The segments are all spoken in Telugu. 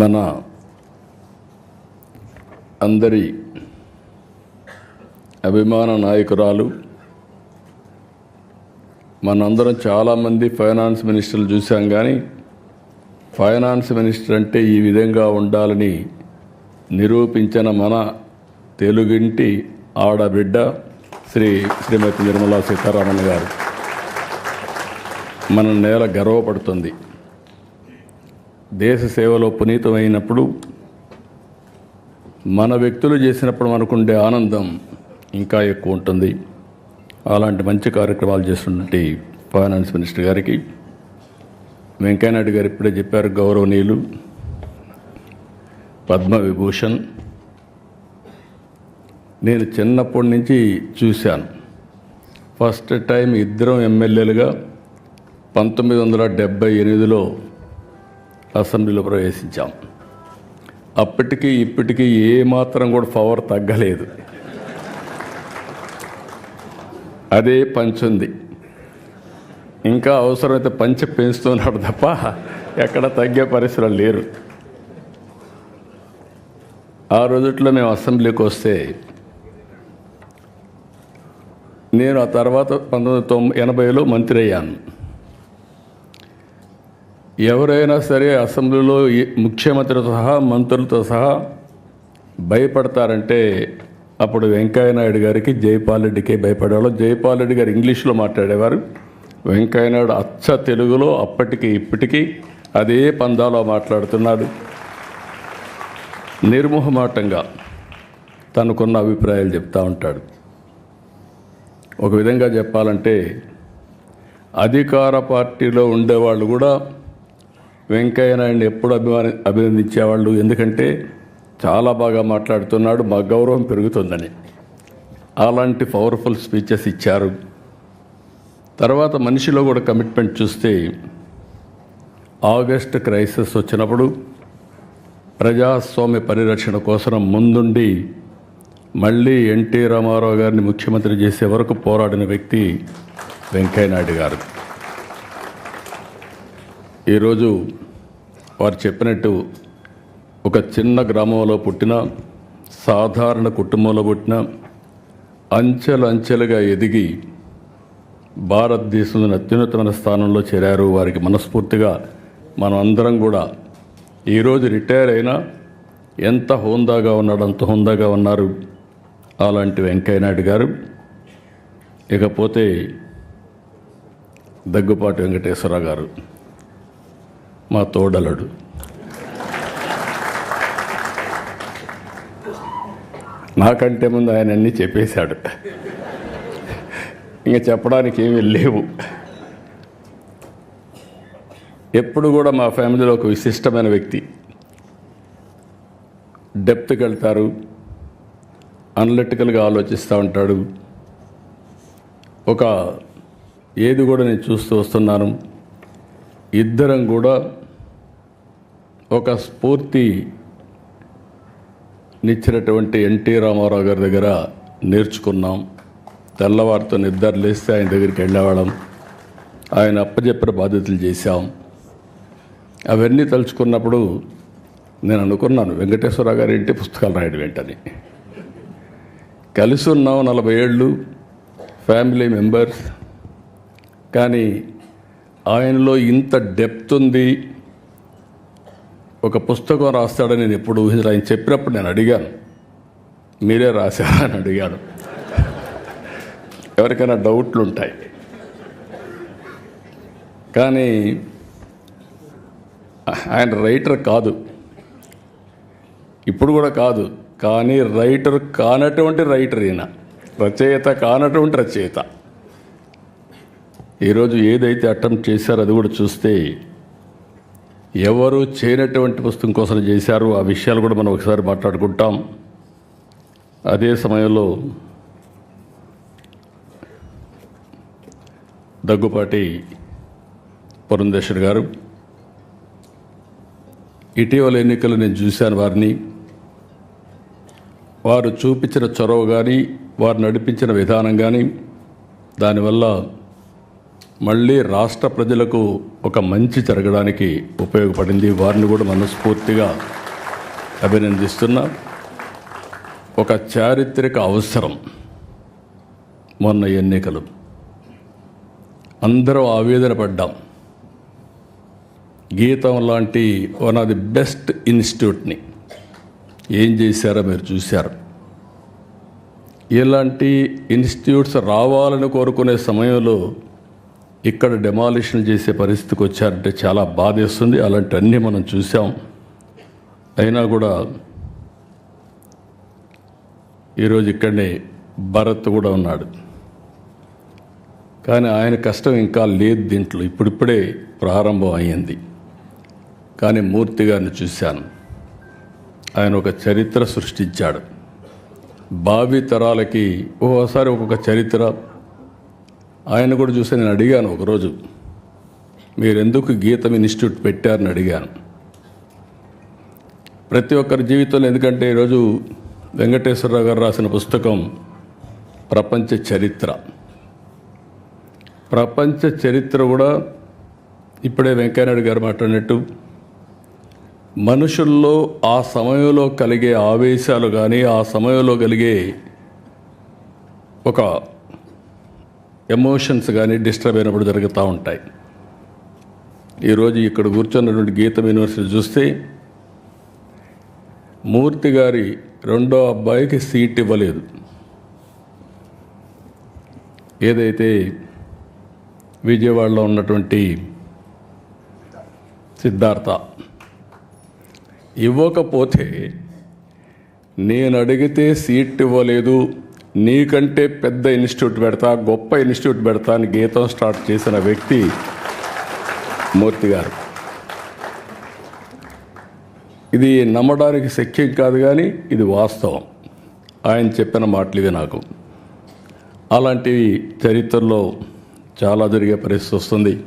మన అందరి అభిమాన నాయకురాలు మనందరం చాలామంది ఫైనాన్స్ మినిస్టర్లు చూసాం కానీ ఫైనాన్స్ మినిస్టర్ అంటే ఈ విధంగా ఉండాలని నిరూపించిన మన తెలుగింటి ఆడబిడ్డ శ్రీ శ్రీమతి నిర్మలా సీతారామన్ గారు. మన నేల గర్వపడుతుంది. దేశ సేవలో పునీతమైనప్పుడు మన వ్యక్తులు చేసినప్పుడు మనకుండే ఆనందం ఇంకా ఎక్కువ ఉంటుంది. అలాంటి మంచి కార్యక్రమాలు చేస్తున్నటువంటి ఫైనాన్స్ మినిస్టర్ గారికి వెంకయ్యనాయుడు గారు ఇప్పుడే చెప్పారు. గౌరవనీయులు పద్మ విభూషణ్ నేను చిన్నప్పటి నుంచి చూశాను. ఫస్ట్ టైం ఇద్దరం ఎమ్మెల్యేలుగా పంతొమ్మిది వందల డెబ్బై ఎనిమిదిలో అసెంబ్లీలో ప్రవేశించాం. అప్పటికీ ఇప్పటికీ ఏమాత్రం కూడా పవర్ తగ్గలేదు. అదే పంచుంది ఇంకా అవసరమైతే పంచ పెంచుతున్నాడు తప్ప ఎక్కడ తగ్గే పరిస్థితులు లేరు. ఆ రోజుట్లో మేము అసెంబ్లీకి వస్తే నేను ఆ తర్వాత పంతొమ్మిది తొంభై ఎనభైలో మంత్రి అయ్యాను. ఎవరైనా సరే అసెంబ్లీలో ముఖ్యమంత్రితో సహా మంత్రులతో సహా భయపడతారంటే అప్పుడు వెంకయ్యనాయుడు గారికి జైపాల్ రెడ్డికే భయపడేవాళ్ళు జైపాల్ రెడ్డి గారు ఇంగ్లీష్లో మాట్లాడేవారు. వెంకయ్యనాయుడు అచ్చ తెలుగులో అప్పటికి ఇప్పటికీ అదే పందాలో మాట్లాడుతున్నాడు. నిర్మోహమాటంగా తనకున్న అభిప్రాయాలు చెప్తూ ఉంటాడు. ఒక విధంగా చెప్పాలంటే అధికార పార్టీలో ఉండేవాళ్ళు కూడా వెంకయ్య నాయుడు ఎప్పుడు అభిమాని అభినందించేవాళ్ళు. ఎందుకంటే చాలా బాగా మాట్లాడుతున్నాడు మా గౌరవం పెరుగుతుందని. అలాంటి పవర్ఫుల్ స్పీచెస్ ఇచ్చారు. తర్వాత మనిషిలో కూడా కమిట్మెంట్ చూస్తే ఆగస్ట్ క్రైసిస్ వచ్చినప్పుడు ప్రజాస్వామ్య పరిరక్షణ కోసం ముందుండి మళ్ళీ ఎన్టీ రామారావు గారిని ముఖ్యమంత్రి చేసే వరకు పోరాడిన వ్యక్తి వెంకయ్యనాయుడు గారు. ఈరోజు వారు చెప్పినట్టు ఒక చిన్న గ్రామంలో పుట్టిన సాధారణ కుటుంబంలో పుట్టిన అంచెలంచెలుగా ఎదిగి భారతదేశంలోని అత్యున్నతమైన స్థానంలో చేరారు వారికి మనస్ఫూర్తిగా మనం అందరం కూడా ఈరోజు రిటైర్ అయినా ఎంత హోందాగా ఉన్నాడు అంత హోందాగా ఉన్నారు అలాంటి వెంకయ్యనాయుడు గారు. ఇకపోతే దగ్గుపాటి వెంకటేశ్వరరావు గారు. మా తోడలడు. నాకంటే ముందు ఆయన అన్నీ చెప్పేశాడు. ఇంకా చెప్పడానికి ఏమీ లేవు. ఎప్పుడు కూడా మా ఫ్యామిలీలో ఒక విశిష్టమైన వ్యక్తి. డెప్త్కి వెళ్తారు. అనలిటికల్గా ఆలోచిస్తూ ఉంటాడు. ఒక ఏది కూడా నేను చూస్తూ వస్తున్నాను. ఇద్దరం కూడా ఒక స్ఫూర్తి నిచ్చినటువంటి ఎన్టీ రామారావు గారి దగ్గర నేర్చుకున్నాం. తెల్లవారితో నిద్ర లేస్తే ఆయన దగ్గరికి వెళ్ళేవాళ్ళం. ఆయన అప్పచెప్పిన బాధ్యతలు చేశాం. అవన్నీ తలుచుకున్నప్పుడు నేను అనుకున్నాను వెంకటేశ్వరరావు గారి ఇంటి పుస్తకాలు రాయడం ఏంటని. కలిసి ఉన్నాం నలభై ఏళ్ళు ఫ్యామిలీ మెంబర్స్. కానీ ఆయనలో ఇంత డెప్త్ ఉంది. ఒక పుస్తకం రాస్తాడని నేను ఎప్పుడు ఊహించాను ఆయన చెప్పినప్పుడు నేను అడిగాను. మీరే రాశారా అని అడిగాను ఎవరికైనా డౌట్లు ఉంటాయి కానీ ఆయన రైటర్ కాదు. ఇప్పుడు కూడా కాదు. కానీ రైటర్ కానటువంటి రైటర్ ఈయన. రచయిత కానటువంటి రచయిత. ఈరోజు ఏదైతే అటెంప్ట్ చేశారో అది కూడా చూస్తే ఎవరు చేయనటువంటి పుస్తకం కోసం చేశారు ఆ విషయాలు కూడా మనం ఒకసారి మాట్లాడుకుంటాం. అదే సమయంలో దగ్గుపాటి పురంధేశ్వర్ గారు ఇటీవల ఎన్నికలు నేను చూశాను వారిని. వారు చూపించిన చొరవ కానీ వారు నడిపించిన విధానం కానీ దానివల్ల మళ్ళీ రాష్ట్ర ప్రజలకు ఒక మంచి జరగడానికి ఉపయోగపడింది. వారిని కూడా మనస్ఫూర్తిగా అభినందిస్తున్నా. ఒక చారిత్రక అవసరం మొన్న ఎన్నికలు. అందరూ ఆవేదన పడ్డాం. గీతం లాంటి వన్ ఆఫ్ ది బెస్ట్ ఇన్స్టిట్యూట్ని. ఏం చేశారో మీరు చూశారు. ఇలాంటి ఇన్స్టిట్యూట్స్ రావాలని కోరుకునే సమయంలో ఇక్కడ డెమాలిషన్ చేసే పరిస్థితికి వచ్చారంటే చాలా బాధేస్తుంది. అలాంటివన్నీ మనం చూసాం అయినా కూడా ఈరోజు ఇక్కడనే భరత్ కూడా ఉన్నాడు. కానీ ఆయన కష్టం ఇంకా లేదు దీంట్లో. ఇప్పుడిప్పుడే ప్రారంభం అయ్యింది. కానీ మూర్తి గారిని చూశాను. ఆయన ఒక చరిత్ర సృష్టించాడు. భావి తరాలకి ఓసారి ఒక్కొక్క చరిత్ర ఆయన కూడా చూసి నేను అడిగాను ఒకరోజు మీరెందుకు గీతం ఇన్స్టిట్యూట్ పెట్టారని అడిగాను. ప్రతి ఒక్కరి జీవితంలో ఎందుకంటే ఈరోజు వెంకటేశ్వరరావు గారు రాసిన పుస్తకం ప్రపంచ చరిత్ర. ప్రపంచ చరిత్ర కూడా ఇప్పుడే వెంకయ్యనాయుడు గారు మాట్లాడినట్టు మనుషుల్లో ఆ సమయంలో కలిగే ఆవేశాలు కానీ ఆ సమయంలో కలిగే ఒక ఎమోషన్స్ కానీ డిస్టర్బ్ అయినప్పుడు జరుగుతూ ఉంటాయి. ఈరోజు ఇక్కడ కూర్చున్నటువంటి గీతం యూనివర్సిటీ చూస్తే మూర్తి గారి రెండో అబ్బాయికి సీట్ ఇవ్వలేదు. ఏదైతే విజయవాడలో ఉన్నటువంటి సిద్ధార్థ ఇవ్వకపోతే నేను అడిగితే సీట్ ఇవ్వలేదు నీకంటే పెద్ద ఇన్స్టిట్యూట్ పెడతా గొప్ప ఇన్స్టిట్యూట్ పెడతా అని గీతం స్టార్ట్ చేసిన వ్యక్తి మూర్తి గారు. ఇది నమ్మడానికి శక్యం కాదు కానీ ఇది వాస్తవం. ఆయన చెప్పిన మాటలు ఇవి నాకు. అలాంటివి చరిత్రలో చాలా జరిగే పరిస్థితి వస్తుంది.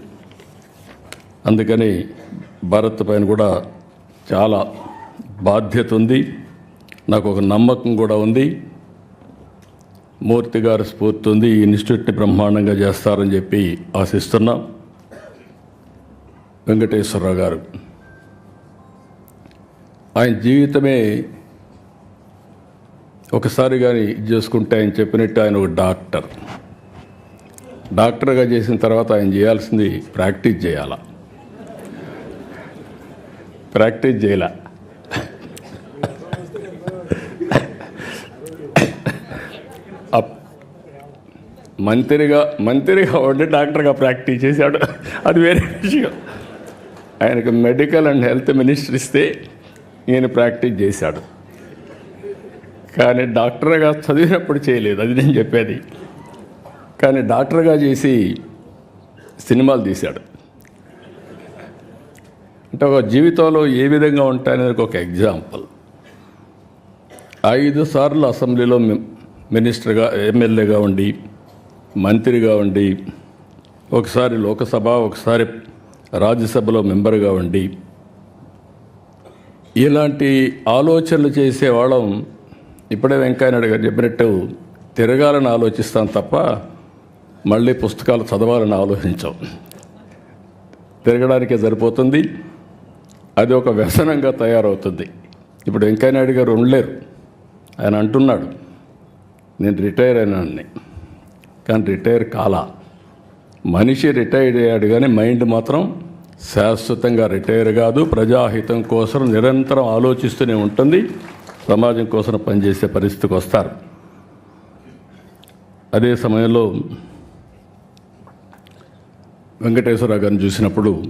అందుకని భారత్ పైన కూడా చాలా బాధ్యత ఉంది. నాకు ఒక నమ్మకం కూడా ఉంది. మూర్తి గారు స్ఫూర్తి ఉంది ఈ ఇన్స్టిట్యూట్ని బ్రహ్మాండంగా చేస్తారని చెప్పి ఆశిస్తున్నా. వెంకటేశ్వరరావు గారు ఆయన జీవితమే ఒకసారి కానీ ఇది చేసుకుంటే ఆయన చెప్పినట్టు ఆయన ఒక డాక్టర్. డాక్టర్గా చేసిన తర్వాత ఆయన చేయాల్సింది ప్రాక్టీస్ చేయాల? ప్రాక్టీస్ చేయాల? మంత్రిగా మంత్రిగా ఉండి డాక్టర్గా ప్రాక్టీస్ చేశాడు. అది వేరే విషయం. ఆయనకు మెడికల్ అండ్ హెల్త్ మినిస్టర్ ఇస్తే ఈయన ప్రాక్టీస్ చేశాడు. కానీ డాక్టర్గా చదివినప్పుడు చేయలేదు అది నేను చెప్పేది. కానీ డాక్టర్గా చేసి సినిమాలు తీశాడు. అంటే ఒక జీవితంలో ఏ విధంగా ఉంటాయనేది ఒక ఎగ్జాంపుల్. ఐదు సార్లు అసెంబ్లీలో మి- మినిస్టర్గా ఎమ్మెల్యేగా ఉండి మంత్రిగా ఉండి ఒకసారి లోకసభ ఒకసారి రాజ్యసభలో మెంబర్గా ఉండి ఇలాంటి ఆలోచనలు చేసేవాళ్ళం. ఇప్పుడే వెంకయ్యనాయుడు గారు చెప్పినట్టు తిరగాలని ఆలోచిస్తాం తప్ప మళ్ళీ పుస్తకాలు చదవాలని ఆలోచించాం. తిరగడానికే సరిపోతుంది. అది ఒక వ్యసనంగా తయారవుతుంది. ఇప్పుడు వెంకయ్యనాయుడు గారు ఉండలేరు. ఆయన అంటున్నాడు నేను రిటైర్ అయినాన్ని. కానీ రిటైర్ కాలా మనిషి రిటైర్ అయ్యాడు కానీ మైండ్ మాత్రం శాశ్వతంగా రిటైర్ కాదు. ప్రజాహితం కోసం నిరంతరం ఆలోచిస్తూనే ఉంటుంది. సమాజం కోసం పనిచేసే పరిస్థితికి వస్తారు. అదే సమయంలో వెంకటేశ్వర గారిని చూసినప్పుడు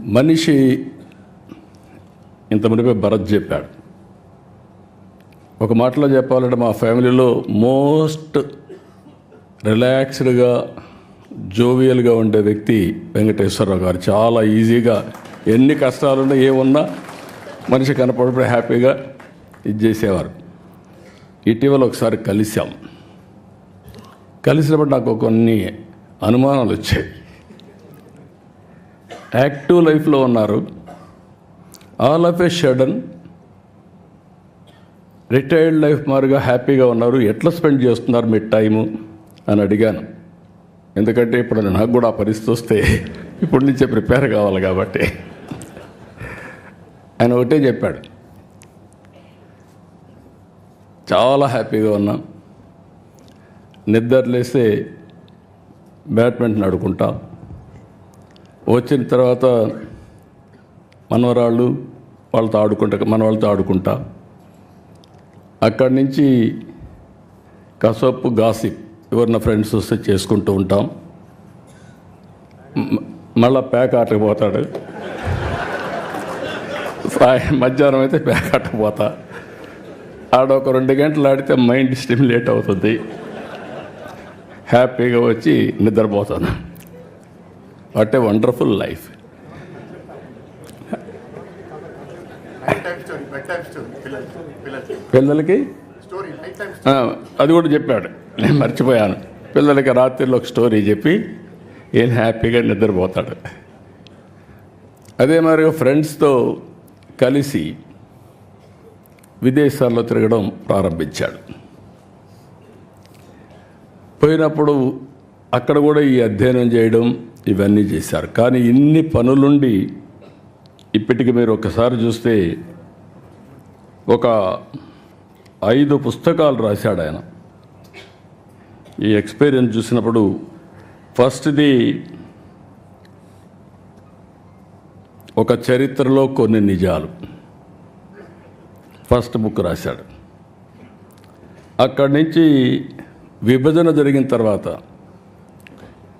మనిషి ఇంత మునిపే భరత్ చెప్పాడు. ఒక మాటలో చెప్పాలంటే మా ఫ్యామిలీలో మోస్ట్ రిలాక్స్డ్గా జోవియల్గా ఉండే వ్యక్తి వెంకటేశ్వరరావు గారు. చాలా ఈజీగా ఎన్ని కష్టాలున్నా ఏమున్నా మనిషి కనపడప్పుడు హ్యాపీగా ఇది చేసేవారు. ఇటీవల ఒకసారి కలిసాం కలిసినప్పుడు నాకు కొన్ని అనుమానాలు వచ్చాయి. యాక్టివ్ లైఫ్లో ఉన్నారు. All of a sudden retired life మారుగా హ్యాపీగా ఉన్నారు. ఎట్లా స్పెండ్ చేస్తున్నారు మీ టైము? అని అడిగాను. ఎందుకంటే ఇప్పుడు నాకు కూడా ఆ పరిస్థితి వస్తే ఇప్పటి నుంచే ప్రిపేర్ కావాలి కాబట్టి. ఆయన ఒకటే చెప్పాడు. చాలా హ్యాపీగా ఉన్నాం. నిద్రలేస్తే బ్యాడ్మింటన్ ఆడుకుంటాం. వచ్చిన తర్వాత మనవరాళ్ళు వాళ్ళతో ఆడుకుంటా మన వాళ్ళతో ఆడుకుంటా. అక్కడి నుంచి కసపు గాసిప్ ఎవరిన ఫ్రెండ్స్ వస్తే చేసుకుంటూ ఉంటాం. మళ్ళీ మళ్ళా ప్యాక్ ఆటకు పోతాడు. సాయం మధ్యాహ్నం అయితే ప్యాక్ ఆటకు పోతా. ఆడ ఒక రెండు గంటలు ఆడితే మైండ్ స్టిమ్యులేట్ అవుతుంది. హ్యాపీగా వచ్చి నిద్రపోతాను. What a wonderful life night time story bedtime story పిల్లలకి పిల్లలకి? అది కూడా చెప్పాడు. నేను మర్చిపోయాను. పిల్లలకి రాత్రిలో ఒక స్టోరీ చెప్పి ఏం హ్యాపీగా నిద్రపోతాడు. అదే మరి ఫ్రెండ్స్తో కలిసి విదేశాల్లో తిరగడం ప్రారంభించాడు. పోయినప్పుడు అక్కడ కూడా ఈ అధ్యయనం చేయడం ఇవన్నీ చేశారు. కానీ ఇన్ని పనులుండి ఇప్పటికి మీరు ఒకసారి చూస్తే ఒక ఐదు పుస్తకాలు రాశాడు ఆయన ఈ ఎక్స్పీరియన్స్ చూసినప్పుడు ఫస్ట్ది ఒక చరిత్రలో కొన్ని నిజాలు. ఫస్ట్ బుక్ రాశాడు. అక్కడి నుంచి విభజన జరిగిన తర్వాత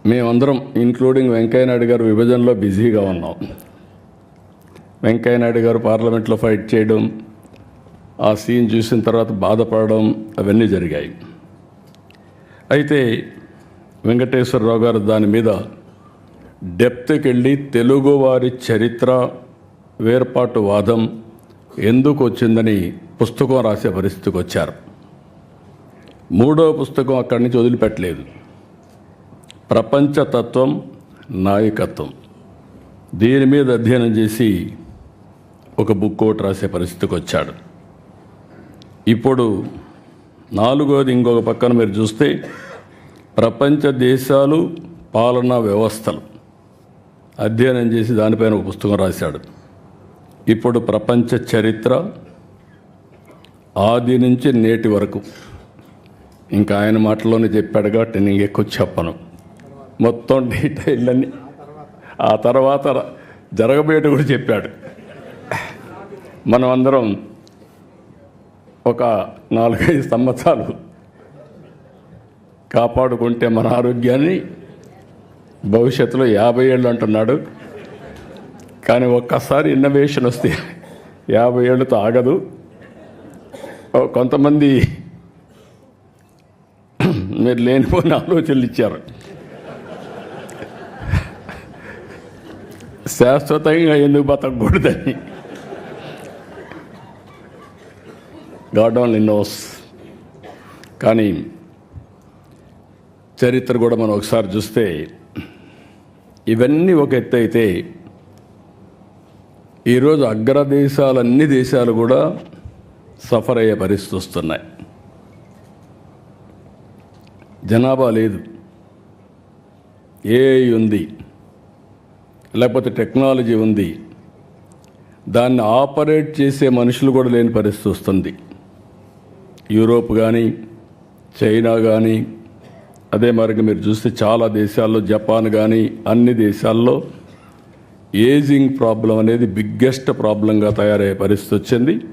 మేమందరం ఇంక్లూడింగ్ వెంకయ్యనాయుడు గారు విభజనలో బిజీగా ఉన్నాం. వెంకయ్యనాయుడు గారు పార్లమెంట్లో ఫైట్ చేయడం ఆ సీన్ చూసిన తర్వాత బాధపడడం అవన్నీ జరిగాయి. అయితే వెంకటేశ్వరరావు గారు దాని మీద డెప్త్కి వెళ్ళి తెలుగువారి చరిత్ర వేర్పాటు వాదం ఎందుకు వచ్చిందని పుస్తకం రాసే పరిస్థితికి వచ్చారు. మూడో పుస్తకం అక్కడి నుంచి వదిలిపెట్టలేదు. ప్రపంచతత్వం నాయకత్వం. దీని మీద అధ్యయనం చేసి ఒక బుక్ ఒకటి రాసే పరిస్థితికి వచ్చాడు. ఇప్పుడు నాలుగోది ఇంకొక పక్కన మీరు చూస్తే ప్రపంచ దేశాలు పాలనా వ్యవస్థలు. అధ్యయనం చేసి దానిపైన ఒక పుస్తకం రాశాడు. ఇప్పుడు ప్రపంచ చరిత్ర ఆది నుంచి నేటి వరకు. ఇంకా ఆయన మాటలోనే చెప్పాడు కాబట్టి నేను ఎక్కువ చెప్పను. మొత్తం డీటెయిల్ అన్ని ఆ తర్వాత జరగబోయేటి కూడా చెప్పాడు. మనం అందరం ఒక నాలుగైదు సంవత్సరాలు కాపాడుకుంటే మన ఆరోగ్యాన్ని భవిష్యత్తులో యాభై ఏళ్ళు అంటున్నాడు. కానీ ఒక్కసారి ఇన్నోవేషన్ వస్తే యాభై ఏళ్ళతో ఆగదు. కొంతమంది మీరు లేనిపోయిన ఆలోచనలు ఇచ్చారు. శాశ్వతంగా ఎందుకు బతకూడదని గాడ్ ఓన్లీ నోస్. కానీ చరిత్ర కూడా మనం ఒకసారి చూస్తే ఇవన్నీ ఒక ఎత్తు అయితే ఈరోజు అగ్రదేశాలు అన్ని దేశాలు కూడా సఫర్ అయ్యే పరిస్థితి వస్తున్నాయి. జనాభా లేదు. ఏ ఉంది. లేకపోతే టెక్నాలజీ ఉంది. దాన్ని ఆపరేట్ చేసే మనుషులు కూడా లేని పరిస్థితి వస్తుంది. యూరోప్ కానీ చైనా కానీ అదే మరి మీరు చూస్తే చాలా దేశాల్లో జపాన్ కానీ అన్ని దేశాల్లో ఏజింగ్ ప్రాబ్లం అనేది బిగ్గెస్ట్ ప్రాబ్లంగా తయారయ్యే పరిస్థితి వచ్చింది.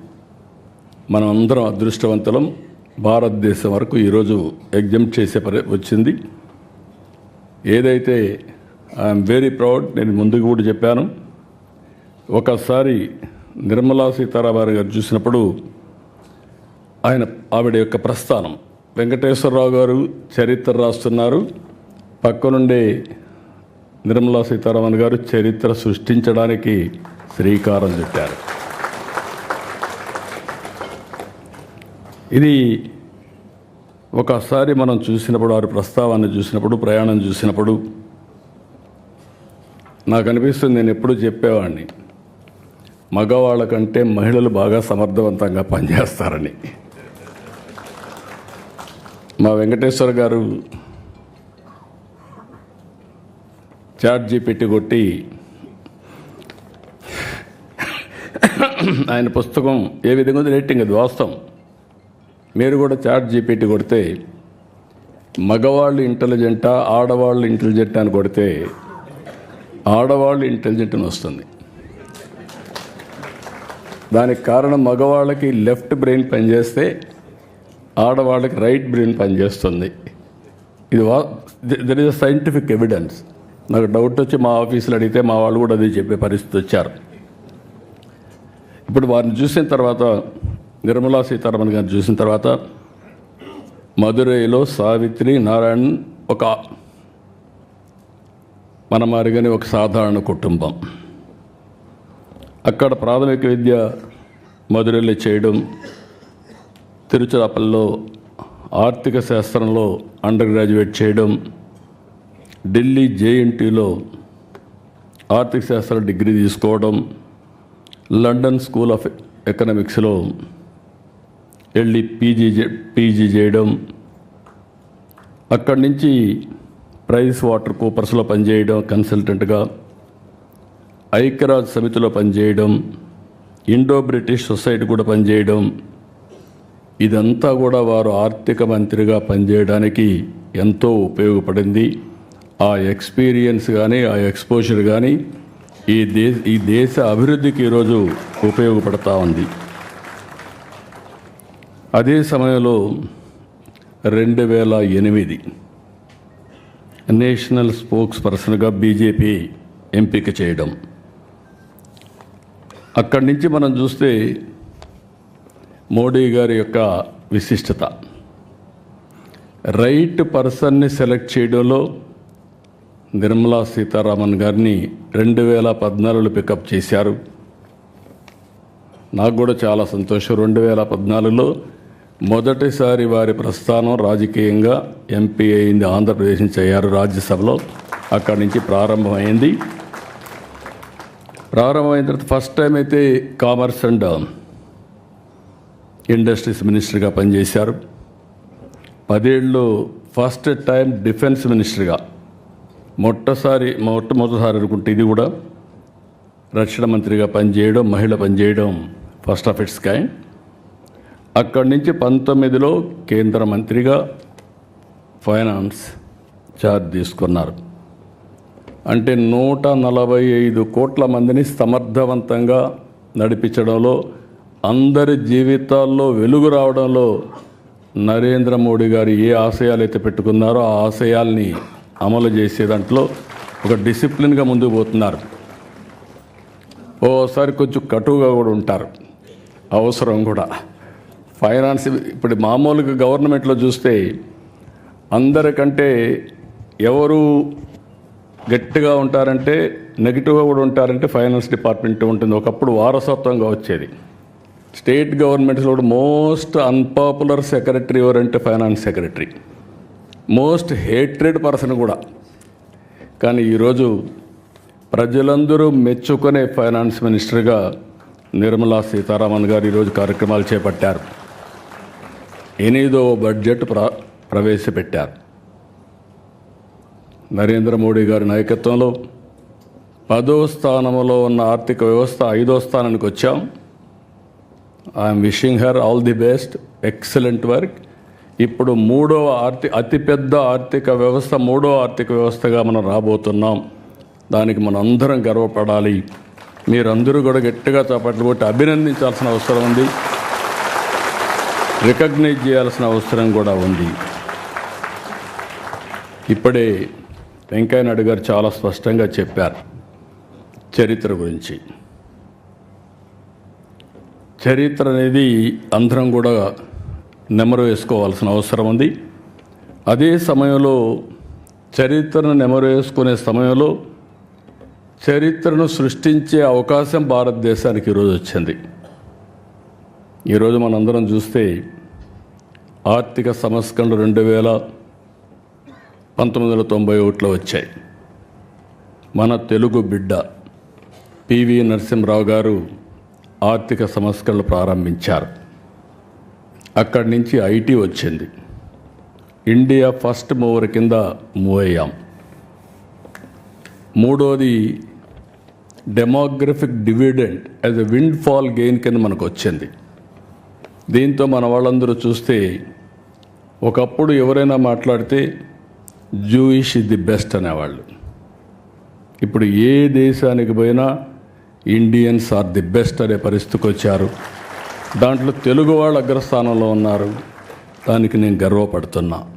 మనం అందరం అదృష్టవంతులం. భారతదేశం వరకు ఈరోజు ఎగ్జామ్ చేసే పరి వచ్చింది. ఏదైతే ఐఎమ్ వెరీ ప్రౌడ్ నేను ముందుకు కూడా చెప్పాను. ఒకసారి నిర్మలా సీతారామన్ గారు చూసినప్పుడు ఆయన ఆవిడ యొక్క ప్రస్థానం. వెంకటేశ్వరరావు గారు చరిత్ర రాస్తున్నారు. పక్కనుండే నిర్మలా సీతారామన్ గారు చరిత్ర సృష్టించడానికి శ్రీకారం చుట్టారు. ఇది ఒకసారి మనం చూసినప్పుడు వారి ప్రస్తావాన్ని చూసినప్పుడు ప్రయాణం చూసినప్పుడు నాకు అనిపిస్తుంది నేను ఎప్పుడూ చెప్పేవాడిని. మగవాళ్ళ కంటే మహిళలు బాగా సమర్థవంతంగా పనిచేస్తారని. మా వెంకటేశ్వర గారు చాట్ జీపీటీ కొట్టి ఆయన పుస్తకం ఏ విధంగా ఉంది రేటింగ్ అది వాస్తవం. మీరు కూడా చాట్ జీపీటీ కొడితే మగవాళ్ళు ఇంటెలిజెంటా ఆడవాళ్ళు ఇంటెలిజెంట్ అని కొడితే ఆడవాళ్ళు ఇంటెలిజెంట్ అని వస్తుంది. దానికి కారణం మగవాళ్ళకి లెఫ్ట్ బ్రెయిన్ పనిచేస్తే ఆడవాళ్ళకి రైట్ బ్రెయిన్ పనిచేస్తుంది. ఇది whether is a scientific evidence నాకు డౌట్ వచ్చి మా ఆఫీసులో అడిగితే మా వాళ్ళు కూడా అదే చెప్పే పరిస్థితి వచ్చారు. ఇప్పుడు వారిని చూసిన తర్వాత నిర్మలా సీతారామన్ గారిని చూసిన తర్వాత మధురైలో సావిత్రి నారాయణ్ ఒక మన మారిగానే ఒక సాధారణ కుటుంబం. అక్కడ ప్రాథమిక విద్య మధురైలో చేయడం తిరుచిరాపల్లిలో ఆర్థిక శాస్త్రంలో అండర్ గ్రాడ్యుయేట్ చేయడం ఢిల్లీ జేఎన్టీలో ఆర్థిక శాస్త్ర డిగ్రీ తీసుకోవడం లండన్ స్కూల్ ఆఫ్ ఎకనామిక్స్లో వెళ్ళి పీజీ పీజీ చేయడం అక్కడి నుంచి ప్రైస్ వాటర్ కూపర్స్లో పనిచేయడం కన్సల్టెంట్గా ఐక్యరాజ్య సమితిలో పనిచేయడం ఇండో బ్రిటిష్ సొసైటీ కూడా పనిచేయడం ఇదంతా కూడా వారు ఆర్థిక మంత్రిగా పనిచేయడానికి ఎంతో ఉపయోగపడింది. ఆ ఎక్స్పీరియన్స్ కానీ ఆ ఎక్స్పోజర్ కానీ ఈ దేశ ఈ దేశ అభివృద్ధికి ఈరోజు ఉపయోగపడతా ఉంది. అదే సమయంలో రెండు వేల ఎనిమిది నేషనల్ స్పోక్స్ పర్సన్గా బీజేపీ ఎంపిక చేయడం. అక్కడి నుంచి మనం చూస్తే మోడీ గారి యొక్క విశిష్టత. రైట్ పర్సన్ని సెలెక్ట్ చేయడంలో నిర్మలా సీతారామన్ గారిని రెండు వేల పద్నాలుగులో పికప్ చేశారు. నాకు కూడా చాలా సంతోషం. రెండు వేల పద్నాలుగులో మొదటిసారి వారి ప్రస్థానం రాజకీయంగా ఎంపీ అయింది ఆంధ్రప్రదేశ్ నుంచి అయ్యారు రాజ్యసభలో. అక్కడి నుంచి ప్రారంభమైంది. ప్రారంభమైన తర్వాత ఫస్ట్ టైం అయితే కామర్స్ అండ్ ఇండస్ట్రీస్ మినిస్టర్గా పనిచేశారు. పదేళ్ళు ఫస్ట్ టైం డిఫెన్స్ మినిస్టర్గా. మొట్టసారి మొట్టమొదటిసారి అనుకుంటే ఇది కూడా రక్షణ మంత్రిగా పనిచేయడం మహిళ పనిచేయడం ఫస్ట్ ఆఫ్ ఇట్స్ కైండ్. అక్కడి నుంచి పంతొమ్మిదిలో కేంద్ర మంత్రిగా ఫైనాన్స్ ఛార్జ్ తీసుకున్నారు. అంటే నూట నలభై ఐదు కోట్ల మందిని సమర్థవంతంగా నడిపించడంలో అందరి జీవితాల్లో వెలుగు రావడంలో నరేంద్ర మోడీ గారు ఏ ఆశయాలు అయితే పెట్టుకున్నారో ఆ ఆశయాల్ని అమలు చేసే దాంట్లో ఒక డిసిప్లిన్గా ముందుకు పోతున్నారు. ఓసారి కొంచెం కటువుగా కూడా ఉంటారు. అవసరం కూడా. ఫైనాన్స్ ఇప్పుడు మామూలుగా గవర్నమెంట్లో చూస్తే అందరికంటే ఎవరు గట్టిగా ఉంటారంటే నెగిటివ్గా కూడా ఉంటారంటే ఫైనాన్స్ డిపార్ట్మెంట్ ఉంటుంది. ఒకప్పుడు వారసత్వంగా వచ్చేది. స్టేట్ గవర్నమెంట్స్లో మోస్ట్ అన్పాపులర్ సెక్రటరీ ఎవరంటే finance secretary. Most hatred person కూడా. కానీ ఈరోజు ప్రజలందరూ మెచ్చుకునే ఫైనాన్స్ మినిస్టర్గా నిర్మలా సీతారామన్ గారు ఈరోజు కార్యక్రమాలు చేపట్టారు. ఎనిమిదో బడ్జెట్ ప్ర ప్రవేశపెట్టారు. నరేంద్ర మోడీ గారి నాయకత్వంలో పదో స్థానంలో ఉన్న ఆర్థిక వ్యవస్థ ఐదో స్థానానికి వచ్చాం. I'm wishing her all the best excellent work ఇప్పుడు మూడో ఆర్థిక అతిపెద్ద ఆర్థిక వ్యవస్థ మూడో ఆర్థిక వ్యవస్థగా మనం రాబోతున్నాం. దానికి మనం అందరం గర్వపడాలి. మీరందరూ కూడా గట్టిగా చప్పట్లు కొట్టి అభినందించాల్సిన అవసరం ఉంది. రికగ్నైజ్ చేయాల్సిన అవసరం కూడా ఉంది. ఇప్పుడే వెంకయ్య నాయుడు గారు చాలా స్పష్టంగా చెప్పారు చరిత్ర గురించి. చరిత్ర అనేది అందరం కూడా నెమరు వేసుకోవాల్సిన అవసరం ఉంది. అదే సమయంలో చరిత్రను నెమరు వేసుకునే సమయంలో చరిత్రను సృష్టించే అవకాశం భారతదేశానికి ఈరోజు వచ్చింది. ఈరోజు మనందరం చూస్తే ఆర్థిక సంస్కరణలు రెండు వేల పంతొమ్మిది వందల తొంభై ఒకటిలో వచ్చాయి. మన తెలుగు బిడ్డ పివి నరసింహరావు గారు ఆర్థిక సంస్కరణలు ప్రారంభించారు. అక్కడి నుంచి ఐటీ వచ్చింది. ఇండియా ఫస్ట్ మూవర్ కింద మూవ్ అయ్యాం. మూడోది demographic dividend as a windfall gain కింద మనకు వచ్చింది. దీంతో మన వాళ్ళందరూ చూస్తే ఒకప్పుడు ఎవరైనా మాట్లాడితే జూయిష్ ఇస్ ది బెస్ట్ అనేవాళ్ళు. ఇప్పుడు ఏ దేశానికి పోయినా ఇండియన్స్ ఆర్ ది బెస్ట్ అనే పరిస్థితికి వచ్చారు. దాంట్లో తెలుగు వాళ్ళు అగ్రస్థానంలో ఉన్నారు. దానికి నేను గర్వపడుతున్నా.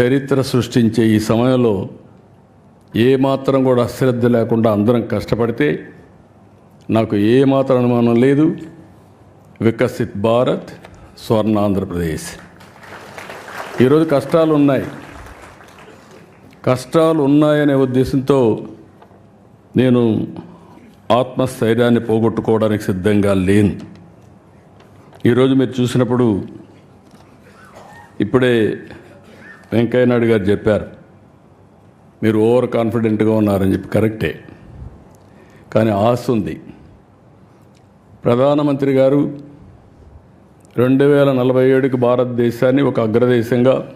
చరిత్ర సృష్టించే ఈ సమయంలో ఏ మాత్రం కూడా అశ్రద్ధ లేకుండా అందరం కష్టపడితే నాకు ఏమాత్రం అనుమానం లేదు. వికసిత్ భారత్ స్వర్ణ ఆంధ్రప్రదేశ్. ఈరోజు కష్టాలు ఉన్నాయి. కష్టాలు ఉన్నాయనే ఉద్దేశంతో నేను ఆత్మస్థైర్యాన్ని పోగొట్టుకోవడానికి సిద్ధంగా లేను. ఈరోజు మీరు చూసినప్పుడు ఇప్పుడే వెంకయ్య నాయుడు గారు చెప్పారు మీరు ఓవర్ కాన్ఫిడెంట్గా ఉన్నారని చెప్పి. కరెక్టే. కానీ ఆశ ఉంది. ప్రధానమంత్రి గారు రెండు వేల నలభై ఏడుకి భారతదేశాన్ని ఒక అగ్రదేశంగా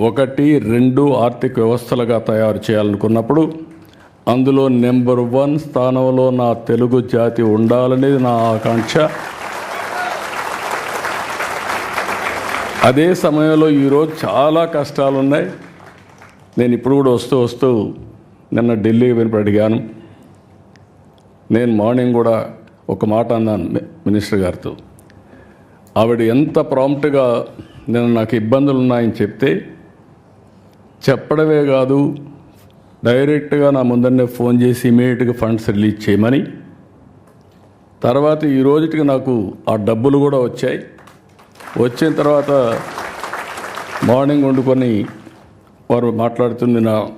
ఒకటి రెండు ఆర్థిక వ్యవస్థలుగా తయారు చేయాలనుకున్నప్పుడు అందులో నెంబర్ వన్ స్థానంలో నా తెలుగు జాతి ఉండాలనేది నా ఆకాంక్ష. అదే సమయంలో ఈరోజు చాలా కష్టాలు ఉన్నాయి నేను ఇప్పుడు కూడా వస్తూ వస్తూ నిన్న ఢిల్లీకి వినపడి అడిగాను. నేను మార్నింగ్ కూడా ఒక మాట అన్నాను మినిస్టర్ గారితో. ఆవిడ ఎంత ప్రాంప్ట్గా నేను నాకు ఇబ్బందులు ఉన్నాయని చెప్తే చెప్పడమే కాదు డైరెక్ట్గా నా ముందరనే ఫోన్ చేసి ఇమీడియట్గా ఫండ్స్ రిలీజ్ చేయమని. తర్వాత ఈ రోజుకి నాకు ఆ డబ్బులు కూడా వచ్చాయి. వచ్చిన తర్వాత మార్నింగ్ వండుకొని వారు మాట్లాడుతుంది నా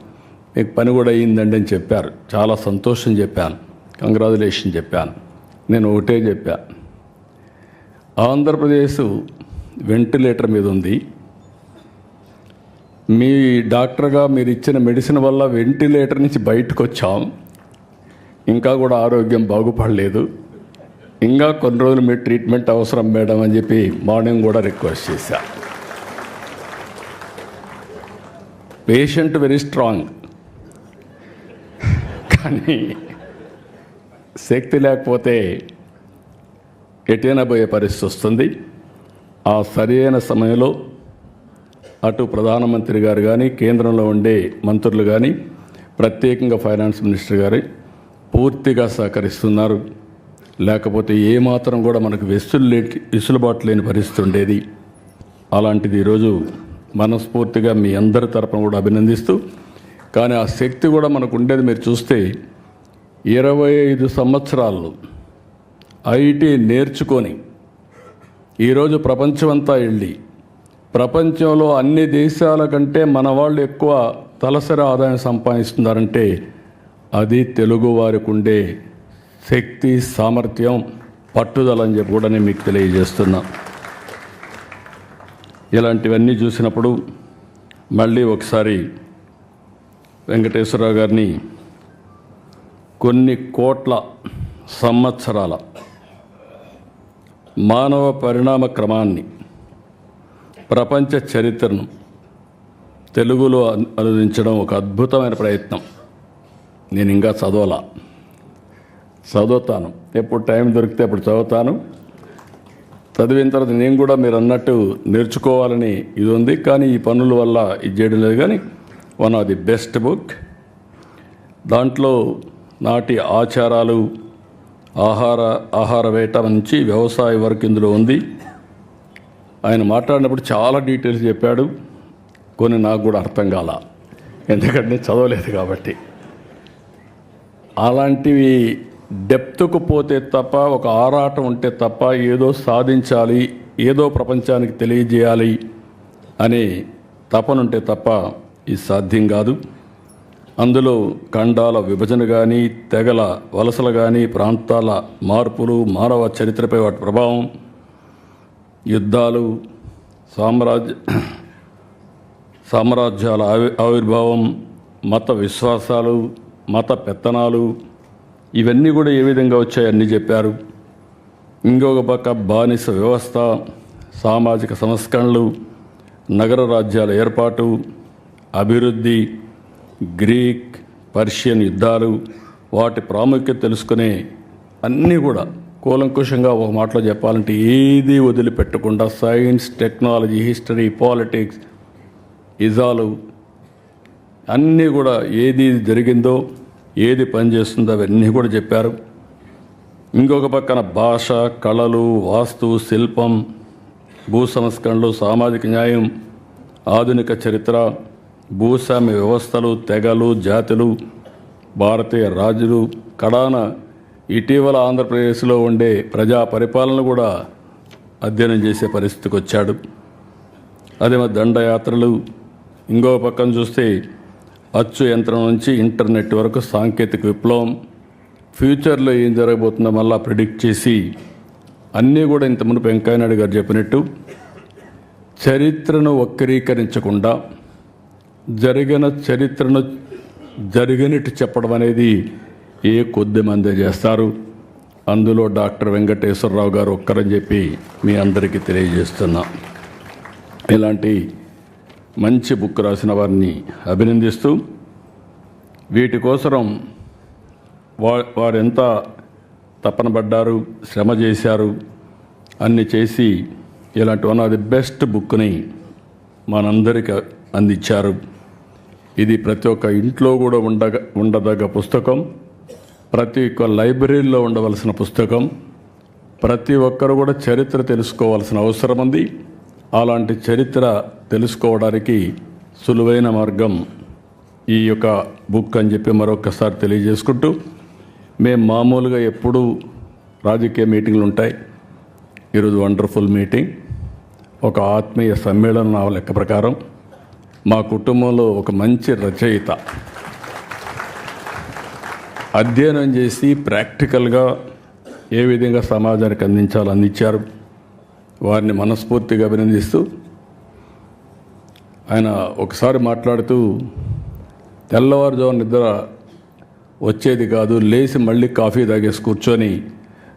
మీకు పని కూడా అయ్యిందండి అని చెప్పారు. చాలా సంతోషం చెప్పాను. కంగ్రాచులేషన్ చెప్పాను. నేను ఒకటే చెప్పాను ఆంధ్రప్రదేశ్ వెంటిలేటర్ మీద ఉంది. మీ డాక్టర్గా మీరు ఇచ్చిన మెడిసిన్ వల్ల వెంటిలేటర్ నుంచి బయటకు వచ్చాం ఇంకా కూడా ఆరోగ్యం బాగుపడలేదు. ఇంకా కొన్ని రోజులు మీ ట్రీట్మెంట్ అవసరం మేడం అని చెప్పి మార్నింగ్ కూడా రిక్వెస్ట్ చేశా. Patient very strong. కానీ శక్తి లేకపోతే ఎటైనా పోయే పరిస్థితి వస్తుంది. ఆ సరైన సమయంలో అటు ప్రధానమంత్రి గారు కానీ కేంద్రంలో ఉండే మంత్రులు కానీ ప్రత్యేకంగా ఫైనాన్స్ మినిస్టర్ గారు పూర్తిగా సహకరిస్తున్నారు. లేకపోతే ఏమాత్రం కూడా మనకు వెసులు లేటి వెసులుబాటు లేని పరిస్థితి ఉండేది. అలాంటిది ఈరోజు మనస్ఫూర్తిగా మీ అందరి తరపున కూడా అభినందిస్తూ కానీ ఆ శక్తి కూడా మనకు ఉండేది మీరు చూస్తే ఇరవై ఐదు సంవత్సరాలు ఐటీ నేర్చుకొని ఈరోజు ప్రపంచమంతా వెళ్ళి ప్రపంచంలో అన్ని దేశాల కంటే మన వాళ్ళు ఎక్కువ తలసరి ఆదాయం సంపాదిస్తున్నారంటే అది తెలుగు వారికి ఉండే శక్తి సామర్థ్యం పట్టుదల అని చెప్పి కూడా నేను మీకు తెలియజేస్తున్నా. ఇలాంటివన్నీ చూసినప్పుడు మళ్ళీ ఒకసారి వెంకటేశ్వరరావు గారిని కొన్ని కోట్ల సంవత్సరాల మానవ పరిణామ క్రమాన్ని ప్రపంచ చరిత్రను తెలుగులో అనువదించడం ఒక అద్భుతమైన ప్రయత్నం. నేను ఇంకా చదవాల. చదువుతాను. ఎప్పుడు టైం దొరికితే అప్పుడు చదువుతాను. చదివిన తర్వాత నేను కూడా మీరు అన్నట్టు నేర్చుకోవాలని ఇది ఉంది. కానీ ఈ పనుల వల్ల ఇది చేయడం లేదు. కానీ one of the best book. దాంట్లో నాటి ఆచారాలు ఆహార ఆహార వేట నుంచి వ్యవసాయ వరకు ఇందులో ఉంది. ఆయన మాట్లాడినప్పుడు చాలా డీటెయిల్స్ చెప్పాడు. కొన్ని నాకు కూడా అర్థం కాల. ఎందుకంటే చదవలేదు కాబట్టి. అలాంటివి డెప్త్కు పోతే తప్ప ఒక ఆరాటం ఉంటే తప్ప ఏదో సాధించాలి ఏదో ప్రపంచానికి తెలియజేయాలి అనే తపనుంటే తప్ప ఇది సాధ్యం కాదు. అందులో ఖండాల విభజన కానీ తెగల వలసలు కానీ ప్రాంతాల మార్పులు మానవ చరిత్రపై వాటి ప్రభావం యుద్ధాలు సామ్రాజ్య సామ్రాజ్యాల ఆవి ఆవిర్భావం మత విశ్వాసాలు మత పెత్తనాలు ఇవన్నీ కూడా ఏ విధంగా వచ్చాయన్నీ చెప్పారు. ఇంకొక పక్క బానిస వ్యవస్థ సామాజిక సంస్కరణలు నగర రాజ్యాల ఏర్పాటు అభివృద్ధి గ్రీక్ పర్షియన్ యుద్ధాలు వాటి ప్రాముఖ్యత తెలుసుకునే అన్నీ కూడా కూలంకుషంగా ఒక మాటలో చెప్పాలంటే ఏది వదిలిపెట్టకుండా సైన్స్ టెక్నాలజీ హిస్టరీ పాలిటిక్స్ ఇజాలు అన్నీ కూడా ఏది జరిగిందో ఏది పనిచేస్తుందో అవన్నీ కూడా చెప్పారు. ఇంకొక పక్కన భాష కళలు వాస్తు శిల్పం భూ సంస్కరణలు సామాజిక న్యాయం ఆధునిక చరిత్ర భూస్వామ్య వ్యవస్థలు తెగలు జాతులు భారతీయ రాజులు కడాన ఇటీవల ఆంధ్రప్రదేశ్లో ఉండే ప్రజా పరిపాలన కూడా అధ్యయనం చేసే పరిస్థితికి వచ్చాడు. అదే మా దండయాత్రలు. ఇంకో పక్కన చూస్తే అచ్చు యంత్రం నుంచి ఇంటర్నెట్ వరకు సాంకేతిక విప్లవం ఫ్యూచర్లో ఏం జరగబోతుందో మళ్ళా ప్రిడిక్ట్ చేసి అన్నీ కూడా ఇంత మునుపు వెంకయ్యనాయుడు గారు చెప్పినట్టు చరిత్రను వక్రీకరించకుండా జరిగిన చరిత్రను జరిగినట్టు చెప్పడం అనేది ఏ కొద్ది మందే చేస్తారు? అందులో డాక్టర్ వెంకటేశ్వరరావు గారు ఒక్కరని చెప్పి మీ అందరికీ తెలియజేస్తున్నా. ఇలాంటి మంచి బుక్ రాసిన వారిని అభినందిస్తూ వీటి కోసం వా వారెంత తపన పడ్డారు శ్రమ చేశారు అన్ని చేసి ఇలాంటి వన్ ఆఫ్ ది బెస్ట్ బుక్ని మనందరికీ అందించారు. ఇది ప్రతి ఒక్క ఇంట్లో కూడా ఉండగ ఉండదగ్గ పుస్తకం. ప్రతి ఒక్క లైబ్రరీలో ఉండవలసిన పుస్తకం ప్రతి ఒక్కరు కూడా చరిత్ర తెలుసుకోవాల్సిన అవసరం ఉంది. అలాంటి చరిత్ర తెలుసుకోవడానికి సులువైన మార్గం ఈ యొక్క బుక్ అని చెప్పి మరొకసారి తెలియజేసుకుంటూ మేము మామూలుగా ఎప్పుడూ రాజకీయ మీటింగ్లు ఉంటాయి. ఈరోజు వండర్ఫుల్ మీటింగ్ ఒక ఆత్మీయ సమ్మేళనం లెక్క ప్రకారం. మా కుటుంబంలో ఒక మంచి రచయిత అధ్యయనం చేసి ప్రాక్టికల్గా ఏ విధంగా సమాజానికి అందించాలో అందించారు. వారిని మనస్ఫూర్తిగా అభినందిస్తూ ఆయన ఒకసారి మాట్లాడుతూ తెల్లవారుజాము నిద్ర వచ్చేది కాదు లేచి మళ్ళీ కాఫీ తాగేసి కూర్చొని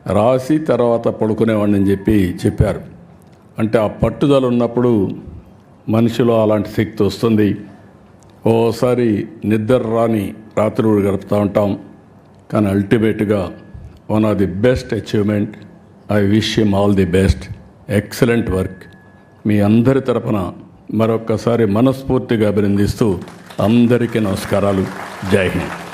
రాసి తర్వాత పడుకునేవాడిని అని చెప్పి చెప్పారు. అంటే ఆ పట్టుదల ఉన్నప్పుడు మనిషిలో అలాంటి శక్తి వస్తుంది. ఓసారి నిద్ర రాని రాత్రులు గడుపుతూ ఉంటాం. కానీ అల్టిమేట్గా one of the best achievement. I wish him all the best. Excellent work. మీ అందరి తరపున మరొక్కసారి మనస్ఫూర్తిగా అభినందిస్తూ అందరికీ నమస్కారాలు. జై హింద్.